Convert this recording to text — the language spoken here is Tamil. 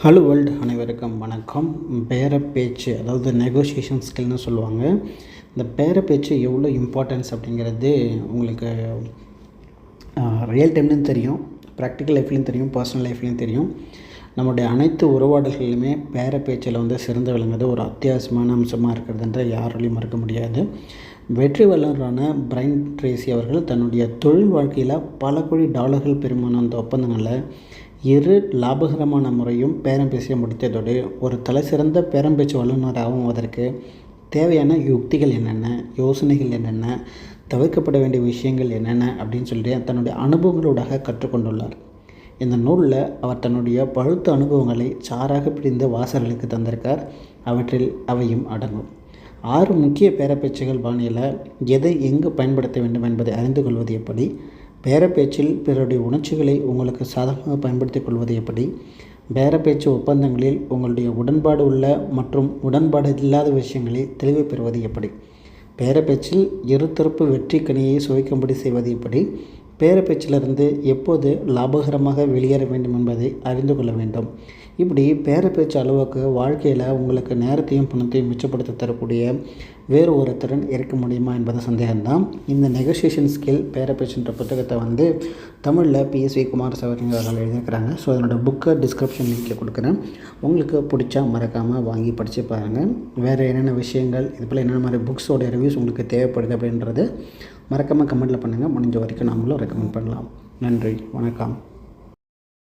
ஹலோ வேர்ல்டு அனைவருக்கும் வணக்கம். பேர பேச்சு அதாவது நெகோசியேஷன் ஸ்கில்னு சொல்லுவாங்க. இந்த பேர பேச்சு எவ்வளோ இம்பார்ட்டன்ஸ் அப்படிங்கிறது உங்களுக்கு ரியல் டைம்லேயும் தெரியும் ப்ராக்டிக்கல் லைஃப்லேயும் தெரியும் பர்சனல் லைஃப்லேயும் தெரியும். நம்முடைய அனைத்து உறவாடல்களிலுமே பேர பேச்சில் வந்து சிறந்து விளங்குறது ஒரு அத்தியாவசியமான அம்சமாக இருக்கிறதுன்ற யாராலையும் மறுக்க முடியாது. வெற்றி வல்லவரான பிரைன் ட்ரேசி அவர்கள் தன்னுடைய தொழில் வாழ்க்கையில் பல கோடி டாலர்கள் பெருமான அந்த ஒப்பந்தங்களை இரு லாபகரமான முறையும் பேரம் பேசிய முடித்ததோடு ஒரு தலை சிறந்த பேரம்பேச்சு வல்லுநராகவும் அதற்கு தேவையான யுக்திகள் என்னென்ன யோசனைகள் என்னென்ன தவிர்க்கப்பட வேண்டிய விஷயங்கள் என்னென்ன அப்படின்னு சொல்லிட்டு தன்னுடைய அனுபவங்களூடாக கற்றுக்கொண்டுள்ளார். இந்த நூலில் அவர் தன்னுடைய பழுத்த அனுபவங்களை சாராக பிடிந்த வாசகர்களுக்கு தந்திருக்கார். அவற்றில் அவையும் அடங்கும். ஆறு முக்கிய பேரப்பேச்சுகள் பாணியில் எதை எங்கு பயன்படுத்த வேண்டும் என்பதை அறிந்து கொள்வது எப்படி பேரப்பேச்சில் பிறருடைய உணர்ச்சிகளை உங்களுக்கு சாதகமாக பயன்படுத்திக் கொள்வது எப்படி? பேரப்பேச்சு ஒப்பந்தங்களில் உங்களுடைய உடன்பாடு உள்ள மற்றும் உடன்பாடு இல்லாத விஷயங்களில் தெளிவு பெறுவது எப்படி? பேரப்பேச்சில் இருதரப்பு வெற்றி கனியை சுவைக்கும்படி செய்வது எப்படி? பேரப்பேச்சிலிருந்து எப்போது லாபகரமாக வெளியேற வேண்டும் என்பதை அறிந்து கொள்ள வேண்டும். இப்படி பேரப்பேச்சு அளவுக்கு வாழ்க்கையில் உங்களுக்கு நேரத்தையும் பணத்தையும் மிச்சப்படுத்த தரக்கூடிய வேறு ஒருத்தருடன் இருக்க முடியுமா என்பது சந்தேகம்தான். இந்த நெகோசியேஷன் ஸ்கில் பேரப்பேச்சுன்ற புத்தகத்தை வந்து தமிழில் பிஎஸ்வி குமார் சவரிங்க அவர்கள் எழுதியிருக்கிறாங்க. ஸோ அதனோட புக்கை டிஸ்கிரிப்ஷன் லிங்கில் கொடுக்குறேன். உங்களுக்கு பிடிச்சா மறக்காமல் வாங்கி படித்து பாருங்கள் வேறு என்னென்ன விஷயங்கள் இது போல் என்னென்ன மாதிரி புக்ஸோட ரிவ்யூஸ் உங்களுக்கு தேவைப்படுது அப்படின்றது மறக்காமல் கமெண்ட்டில் பண்ணுங்கள் முடிஞ்ச வரைக்கும் நாமளும் ரெக்கமெண்ட் பண்ணலாம். நன்றி வணக்கம்.